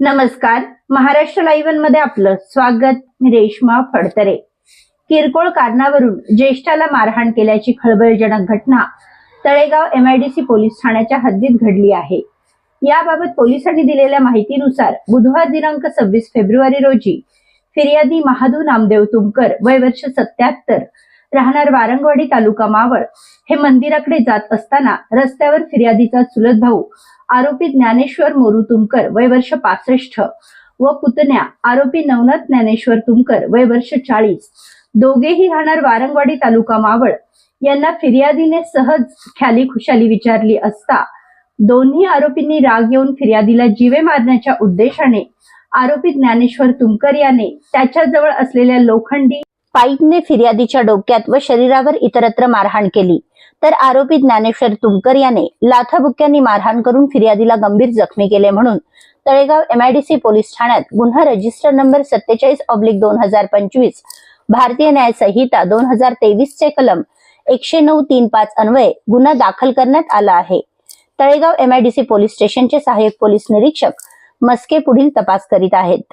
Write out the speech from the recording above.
नमस्कार. महाराष्ट्र लाईव्हमध्ये आपलं स्वागत. मी रेश्मा फडतरे. किरकोळ कारणावरून ज्येष्ठाला मारहाण केल्याची खळबळजनक घटना तळेगाव एमआयडीसी पोलीस ठाण्याच्या हद्दीत घडली आहे. याबाबत पोलिसांनी दिलेल्या माहितीनुसार बुधवार दिनांक सव्वीस फेब्रुवारी रोजी फिर्यादी महादू नामदेव तुमकर वय वर्ष सत्याहत्तर राहणार वारंगवाडी तालुका मावळ हे मंदिराकडे जात असताना रस्त्यावर फिर्यादीचा चुलत भाऊ आरोपी ज्ञानेश्वर मोरू तुमकर वय वर्ष पासष्ट. व पुतण्या आरोपी नवनाथ ज्ञानेश्वर तुमकर वय वर्ष चाळीस. दोघेही राहणार वारंगवाडी तालुका मावळ. यांना फिर्यादीने सहज ख्याली खुशाली विचारली असता दोन्ही आरोपींनी राग येऊन फिर्यादीला जीवे मारण्याच्या उद्देशाने आरोपी ज्ञानेश्वर तुमकर याने त्याच्याजवळ असलेल्या लोखंडी पाईपने फिर्यादीच्या डोक्यात व शरीरावर इतरत्र मारहाण केली. तर आरोपी ज्ञानेश्वर तुमकर याने लाथाबुक्यांनी मारहाण करून फिर्यादीला गंभीर जखमी केले म्हणून तळेगाव एमआयडीसी पोलीस ठाण्यात गुन्हा रजिस्टर नंबर सत्तेचाळीस ऑब्लिक दोन हजार पंचवीस भारतीय न्याय संहिता दोन हजार तेवीस चे कलम एकशे नऊ तीन पाच अन्वये गुन्हा दाखल करण्यात आला आहे. तळेगाव एमआयडीसी पोलीस स्टेशनचे सहाय्यक पोलीस निरीक्षक मस्के पुढील तपास करीत आहेत.